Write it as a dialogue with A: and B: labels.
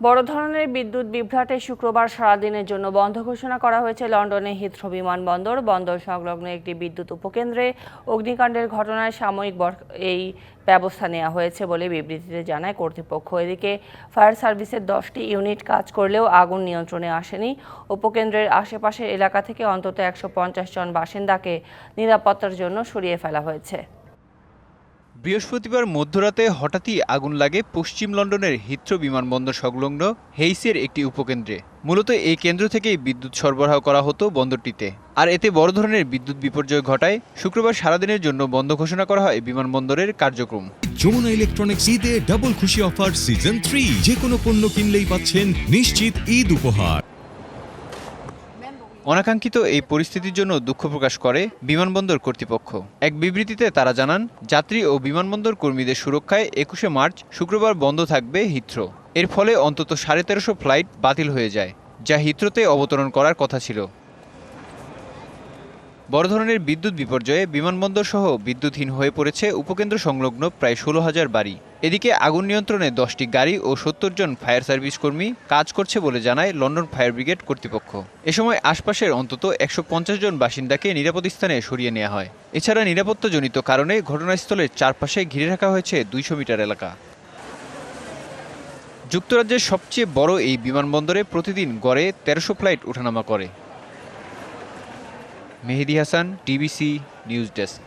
A: বড় ধরনের বিদ্যুৎ বিভ্রাটে শুক্রবার সারাদিনের জন্য বন্ধ ঘোষণা করা হয়েছে লন্ডনে হিথ্রো বিমানবন্দর। বন্দর সংলগ্ন একটি বিদ্যুৎ উপকেন্দ্রে অগ্নিকাণ্ডের ঘটনায় সাময়িক এই ব্যবস্থা নেওয়া হয়েছে বলে বিবৃতিতে জানায় কর্তৃপক্ষ। এদিকে ফায়ার সার্ভিসের দশটি ইউনিট কাজ করলেও আগুন নিয়ন্ত্রণে আসেনি। উপকেন্দ্রের আশেপাশের এলাকা থেকে অন্তত একশো পঞ্চাশ জন বাসিন্দাকে নিরাপত্তার জন্য সরিয়ে ফেলা হয়েছে।
B: বৃহস্পতিবার মধ্যরাতে হঠাৎই আগুন লাগে পশ্চিম লন্ডনের হিথ্রো বিমানবন্দর সংলগ্ন হেইসের একটি উপকেন্দ্রে। মূলত এই কেন্দ্র থেকেই বিদ্যুৎ সরবরাহ করা হতো বন্দরটিতে। আর এতে বড় ধরনের বিদ্যুৎ বিপর্যয় ঘটায়। শুক্রবার সারাদিনের জন্য বন্ধ ঘোষণা করা হয় বিমানবন্দরের কার্যক্রম।
C: যমুনা ইলেকট্রনিক্স ঈদে ডাবল খুশি অফার সিজন থ্রি যে কোনো পণ্য কিনলেই পাচ্ছেন নিশ্চিত ঈদ উপহার।
B: অনাকাঙ্ক্ষিত এই পরিস্থিতির জন্য দুঃখ প্রকাশ করে বিমানবন্দর কর্তৃপক্ষ। এক বিবৃতিতে তারা জানান, যাত্রী ও বিমানবন্দর কর্মীদের সুরক্ষায় একুশে মার্চ শুক্রবার বন্ধ থাকবে হিথ্রো। এর ফলে অন্তত সাড়ে তেরোশো ফ্লাইট বাতিল হয়ে যায়, যা হিথ্রোতে অবতরণ করার কথা ছিল। বড় ধরনের বিদ্যুৎ বিপর্যয়ে বিমানবন্দর সহ বিদ্যুৎহীন হয়ে পড়েছে উপকেন্দ্র সংলগ্ন প্রায় ষোলো হাজার বাড়ি। এদিকে আগুন নিয়ন্ত্রণে দশটি গাড়ি ও সত্তর জন ফায়ার সার্ভিস কর্মী কাজ করছে বলে জানায় লন্ডন ফায়ার ব্রিগেড কর্তৃপক্ষ। এ সময় আশপাশের অন্তত একশো পঞ্চাশ জন বাসিন্দাকে নিরাপদ স্থানে সরিয়ে নেওয়া হয়। এছাড়া নিরাপত্তাজনিত কারণে ঘটনাস্থলের চারপাশে ঘিরে রাখা হয়েছে দুইশো মিটার এলাকা। যুক্তরাজ্যের সবচেয়ে বড় এই বিমানবন্দরে প্রতিদিন গড়ে তেরোশো ফ্লাইট ওঠানামা করে। Mehdi Hasan TBC news desk.